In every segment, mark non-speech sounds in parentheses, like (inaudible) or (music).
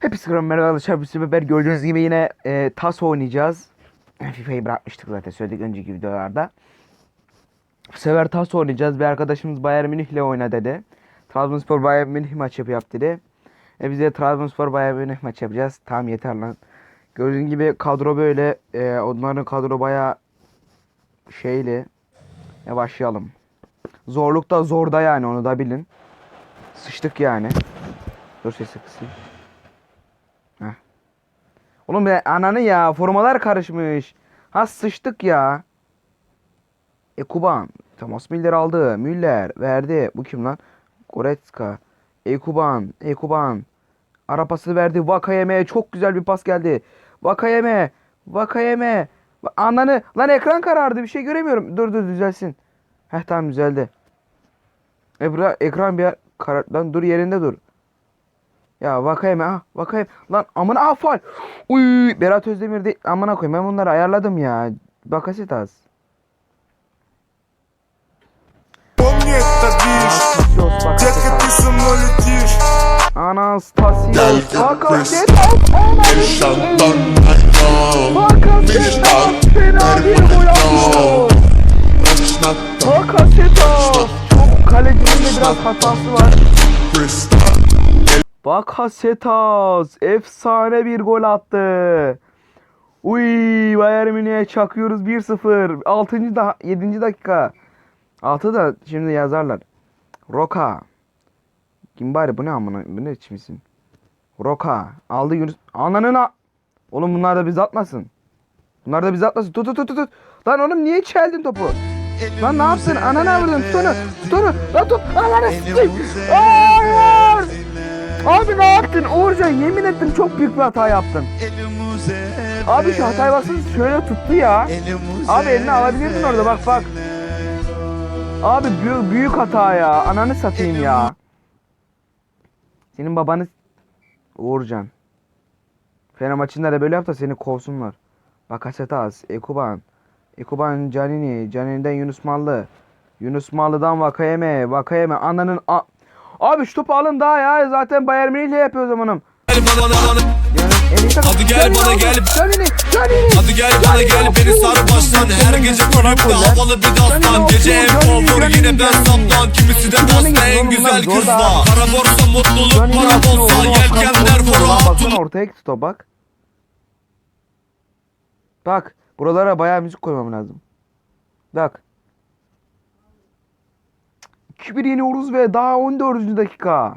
Hepsi merhaba arkadaşlar. Bu sefer gördüğünüz gibi yine e, TAS oynayacağız. FIFA'yı bırakmıştık zaten söyledik önceki videolarda. Bu sefer TAS oynayacağız. Bir arkadaşımız Bayern Münih'le oyna dedi. Trabzonspor Bayern Münih maçı yap dedi. E biz de Trabzonspor Bayern Münih maçı yapacağız. Tamam yeter lan. Gördüğünüz gibi kadro böyle. E, onların kadro baya şeyli. E başlayalım. Zorluk da zorda yani onu da bilin. Sıçtık yani. Dur sesi kısayım. Oğlum be ananı ya formalar karışmış. Ha sıçtık ya. E Kuban. Thomas Müller aldı. Müller verdi. Bu kim lan? Goretzka. E Kuban. E Kuban. Ara pası verdi. Vakayeme çok güzel bir pas geldi. Vakayeme. Vakayeme. Va- Ananı. Lan ekran karardı. Bir şey göremiyorum. Dur dur düzelsin. Heh tamam düzeldi. Ebra ekran bir karar. Lan dur yerinde dur. Ya Vakayeme ah Vakayeme lan amına ah faal. Uy Berat Özdemir değil amına koyayım ben bunları ayarladım ya. Bakasetas. Anastasios Bakasetas Bakasetas. Bakasetas kalecinin de biraz hatası var. Bakasetas efsane bir gol attı. Uy Bayern Münih'e çakıyoruz 1-0. 6. da 7. dakika. 6 da şimdi yazarlar. Roka. Kim bari bu ne amına bu ne biçimsin? Roka aldı Yunus. Ananın. Oğlum bunlar da biz atmasın. Bunlar da biz atmasın. Tut tut tut tut. Lan oğlum niye çeldin topu? Lan ne yaptın? Ananı avradın. Tut onu. Tut onu. Lan tut. Ananı sikeyim. Abi ne yaptın Uğurcan? Yemin ettim çok büyük bir hata yaptın. Abi şu hataya baksana şöyle tuttu ya. Abi elini alabilirdin orada bak bak. Abi büyük, büyük hata ya. Ananı satayım ya. Senin babanı Uğurcan. Fener maçında da böyle yap da seni kovsunlar. Bakasetas, Ekuban. Ekuban Canini, Canini'den Yunus Mallı. Yunus Mallı'dan Vakayeme, Vakayeme ananın a Abi şu topu alın daha ya. Zaten Bayern Münih'le yapıyor zamanım. Gel bana bana. Hadi gel bana gel. Hadi gel bana gel. Beni sar baştan Her gece kulüpte havalı bir dastan. Gece en favori yine ben saplan Kimisi de pasta en güzel kızla. Kara borsa mutluluk para bolsa Yelkenler fora Baksana ortaya git top bak. Bak. Buralara bayağı müzik koymam lazım. Bak. 2-1 yeniyoruz ve daha 14. dakika.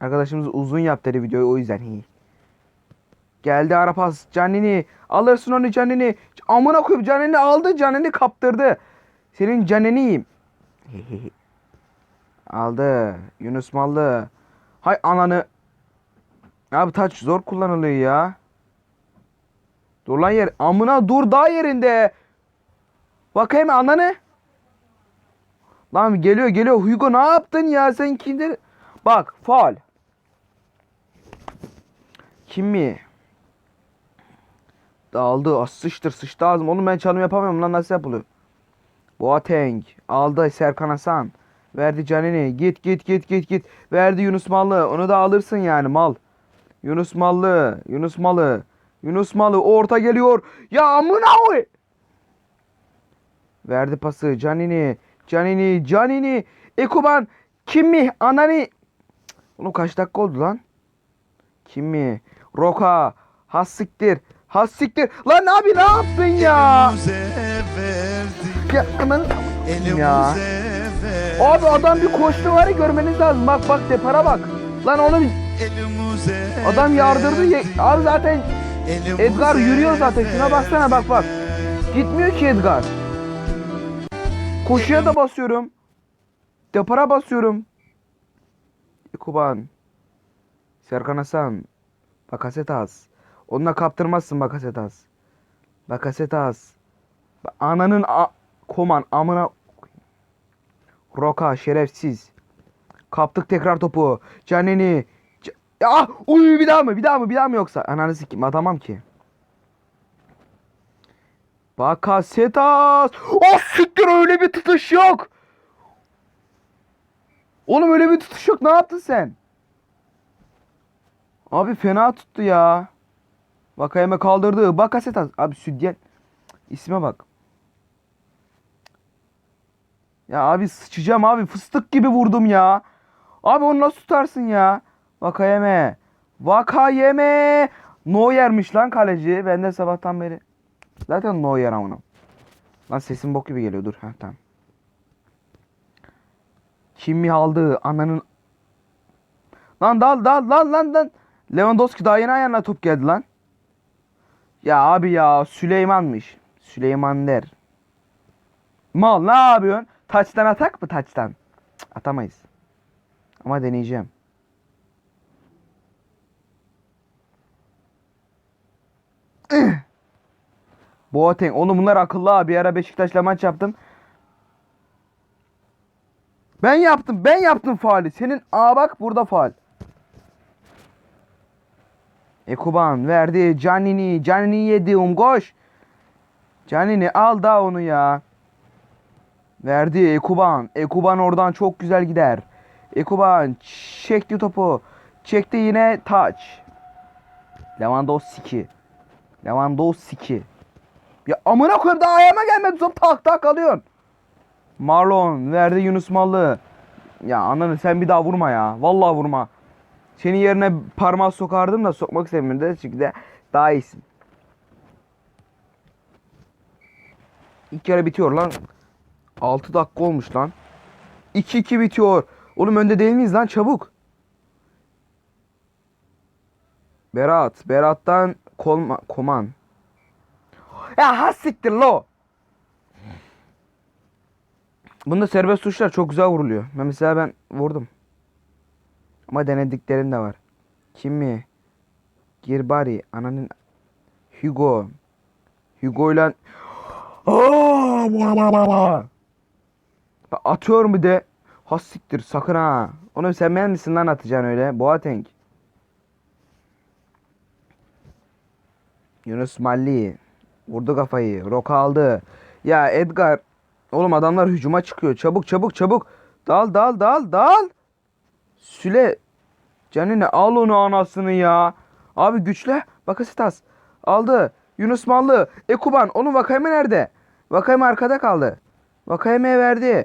Arkadaşımız uzun yap dedi videoyu o yüzden iyi. Geldi ara pas. Canini. Alırsın onu Canini. Amına koyup Canini aldı. Canini kaptırdı. Senin Canini'yim. (laughs) aldı. Yunus Mallı. Hay ananı. Abi taç zor kullanılıyor ya. Dur lan yer. Amına dur daha yerinde. Bakayım ananı. Lan geliyor geliyor. Hugo ne yaptın ya sen kimdir? Bak faul. Kim mi? Dağıldı. Az sıçtır sıçtı ağzım. Oğlum ben çalım yapamıyorum lan nasıl yapılıyor? Boateng aldı Serkan Hasan. Verdi Canini. Git git git git git. Verdi Yunus Mallı. Onu da alırsın yani mal. Yunus Mallı. Yunus Mallı. Yunus Mallı orta geliyor. Ya amına oy. Verdi pası Canini. Canini. Canini. Ekuban. Kim mi? Anani. Oğlum kaç dakika oldu lan? Kim mi? Roka. Hassiktir. Hassiktir. Lan abi ne yaptın ya? Ya aman ya. Abi adam bir koştu var ya görmeniz lazım. Bak bak depara bak. Lan oğlum adam yardırdı. ya- Abi zaten Edgar yürüyor zaten. Şuna baksana bak bak. Gitmiyor ki Edgar. Koşuya da basıyorum. Depara basıyorum. Kuban. Serkan Hasan. Bakasetas. Onunla kaptırmazsın Bakasetas. Bakasetas. Ba- Ananın a koman amına Roka şerefsiz. Kaptık tekrar topu. Canini. Ya uy bir daha mı? Bir daha mı? Bir daha mı yoksa? Ananı sikeyim atamam ki. Bakasetas. Oh siktir öyle bir tutuş yok. Oğlum öyle bir tutuş yok. Ne yaptın sen? Abi fena tuttu ya. Vakayeme kaldırdı. Bakasetas. Abi Südyen. İsme bak. Ya abi sıçacağım abi. Fıstık gibi vurdum ya. Abi onu nasıl tutarsın ya? Vakayeme. Vakayeme. Neuer'miş lan kaleci. Ben de sabahtan beri. Zaten Neuer amına. Lan sesim bok gibi geliyor. Dur. Ha tamam. Kim aldı? Ananın Lan dal dal dal lan lan. Lewandowski daha yeni ayağına top geldi lan. Ya abi ya Süleyman'mış. Süleyman der. Mal ne yapıyorsun? Taçtan atak mı taçtan? Cık, atamayız. Ama deneyeceğim. (clears throat) Boateng. Oğlum bunlar akıllı abi. Bir ara Beşiktaş'la maç yaptım. Ben yaptım. Ben yaptım faali. Senin aa bak burada faal. Ekuban verdi. Canini. Canini yedi. Um koş. Canini al da onu ya. Verdi Ekuban. Ekuban oradan çok güzel gider. Ekuban çekti topu. Çekti yine taç. Lewandowski. Lewandowski. Ya amına koyayım daha ayağıma gelmedi top tak tak alıyorsun. Marlon verdi Yunus Mallı. Ya ananı sen bir daha vurma ya. Vallahi vurma. Senin yerine parmağı sokardım da sokmak istemiyorum da çünkü de daha iyisin. İlk yarı bitiyor lan. 6 dakika olmuş lan. 2-2 bitiyor. Oğlum önde değil miyiz lan çabuk. Berat. Berat'tan Kolma, Koman. Ya has siktir lo. Bunda serbest tuşlar çok güzel vuruluyor. Ben mesela ben vurdum. Ama denediklerim de var. Kimi? Girbari. Ananın Hugo. Hugo ile Atıyorum bir de. Has siktir sakın ha. Onu sen ben misin lan atacaksın öyle? Boateng. Yunus Malli. Vurdu kafayı. Roka aldı. Ya Edgar. Oğlum adamlar hücuma çıkıyor. Çabuk çabuk çabuk. Dal dal dal dal. Süle. Canine al onu anasını ya. Abi güçle. Bakasitas. Aldı. Yunus Mallı. Ekuban. Onun Vakayeme nerede? Vakayeme arkada kaldı. Vakayeme'ye verdi.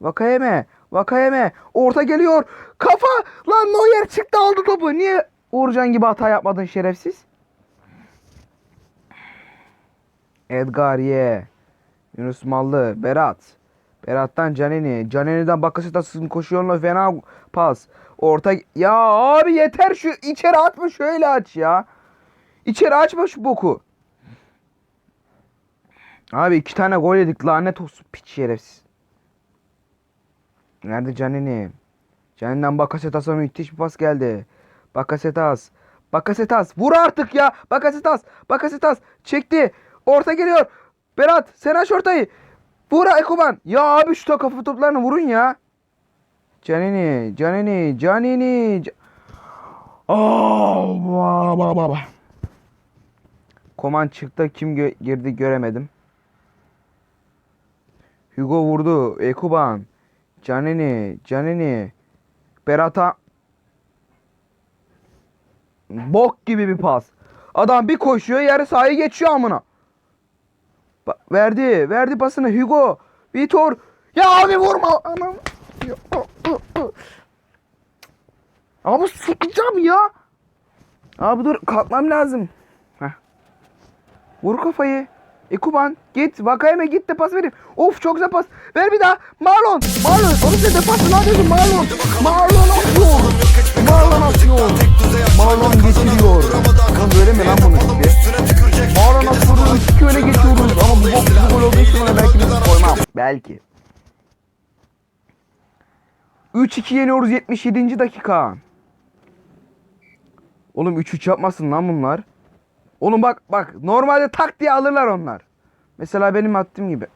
Vakayeme. Vakayeme. Orta geliyor. Kafa. Lan Neuer çıktı aldı topu. Niye Uğurcan gibi hata yapmadın şerefsiz? Edgar ye. Yunus Mallı. Berat. Berat'tan Canini. Canini'den Bakasitas'ın koşuyorla fena pas. Orta. Ya abi yeter şu içeri atma şöyle aç ya. İçeri açma şu boku. Abi iki tane gol yedik lanet olsun piç şerefsiz. Nerede Canini? Canini'den Bakasetas'a müthiş bir pas geldi. Bakasetas. Bakasetas vur artık ya. Bakasetas. Bakasetas çekti. Orta geliyor. Berat sen aç ortayı. Vur Ekuban. Ya abi şu kafa toplarını vurun ya. Canini, Canini, Canini. Ca- Oh, baba baba. Koman çıktı. Kim gö- girdi göremedim. Hugo vurdu. Ekuban. Canini, Canini. Berat'a bok gibi bir pas. Adam bir koşuyor yarı sahayı geçiyor amına. Ba- verdi. Verdi pasını Hugo. Vitor. Ya abi vurma. Anam. Abi sıkacağım ya. Abi dur kalkmam lazım. Heh. Vur kafayı. Ekuban git. Vakayeme git de pas verin. Of çok güzel pas. Ver bir daha. Marlon. Marlon. Onu sen defans lan dedim Marlon. Marlon atıyor. Marlon atıyor. Marlon geçiriyor. Lan böyle mi lan bunun? Marlon atıyor. İki öne geçiyoruz. Ama bu bok bu olduğu için belki biz koymam. Belki. 3-2 yeniyoruz 77. dakika. Oğlum 3-3 yapmasın lan bunlar. Oğlum bak bak normalde tak diye alırlar onlar. Mesela benim attığım gibi.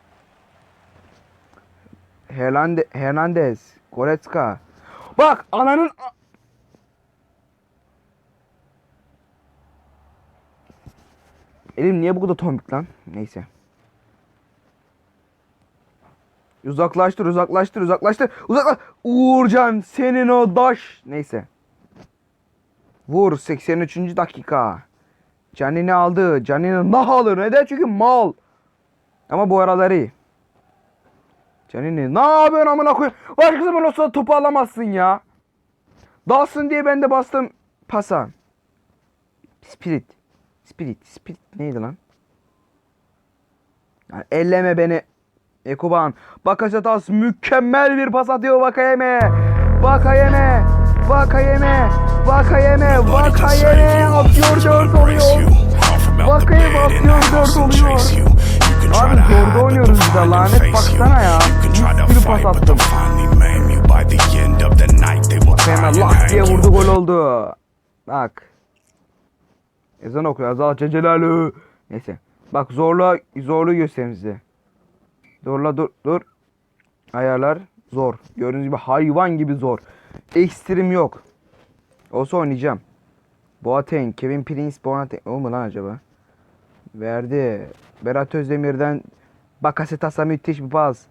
Hernande Hernandez, Goretzka. Bak ananın Elim niye bu kadar tombik lan? Neyse. Uzaklaştır, uzaklaştır, uzaklaştır. Uzaklaş. Uğurcan senin o daş. Neyse. Vur 83. dakika. Canini aldı. Canini nah alır. Neden? Çünkü mal. Ama bu aralar iyi. Canini ne yapıyorsun amına koyayım? Başka zaman olsa topu alamazsın ya. Dalsın diye ben de bastım pasa. Spirit. Spirit. Spirit neydi lan? Yani elleme beni. Ekuban. Bakasetas mükemmel bir pas atıyor Vakayeme. Vakayeme. Vakayeme. Vakayeme. Vakayeme atıyor 4 oluyor. Vakayeme atıyor 4 oluyor. Abi zorda oynuyoruz biz de lanet baksana ya. Bir sürü pas attım. Hemen lak diye vurdu gol oldu. Bak. Ezan okuyor. Azal Celalü. Neyse. Bak zorla zorlu göstereyim size. Zorla dur dur. Ayarlar zor. Gördüğünüz gibi hayvan gibi zor. Ekstrem yok. Olsa oynayacağım. Boateng, Kevin Prince Boateng. O mu lan acaba? Verdi. Berat Özdemir'den Bakasetas'a müthiş bir pas.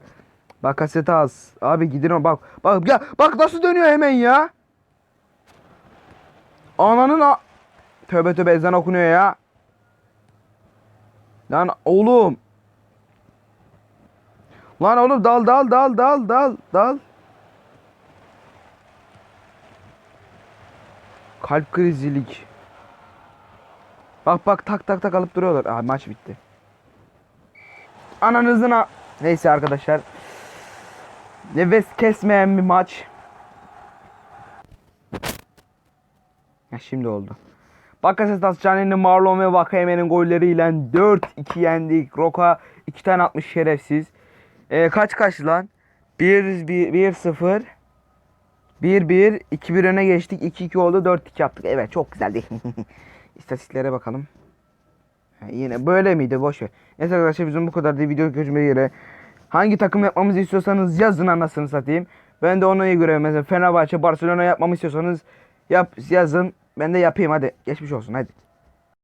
Bakasetas. Abi gidin o bak. Bak ya bak nasıl dönüyor hemen ya. Ananın a... Tövbe tövbe ezan okunuyor ya. Lan oğlum. Lan oğlum dal dal dal dal dal dal. Kalp krizilik. Bak bak tak tak tak alıp duruyorlar. Aa maç bitti. Ananızın a... Neyse arkadaşlar. Nefes kesmeyen bir maç. Ya şimdi oldu. Bakasetas, Canini, Marlon ve Vakayeme'nin golleriyle 4-2 yendik. Roka 2 tane atmış şerefsiz. Ee, kaç kaç lan? 1-0 1-1 2-1 öne geçtik. 2-2 oldu. 4-2 yaptık. Evet çok güzeldi. (laughs) İstatistiklere bakalım. Yine böyle miydi? Boş ver. Neyse arkadaşlar bizim bu kadar da video görüşmek üzere. Hangi takım yapmamızı istiyorsanız yazın anasını satayım. Ben de ona göre mesela Fenerbahçe, Barcelona yapmamı istiyorsanız yap yazın. Ben de yapayım hadi. Geçmiş olsun hadi.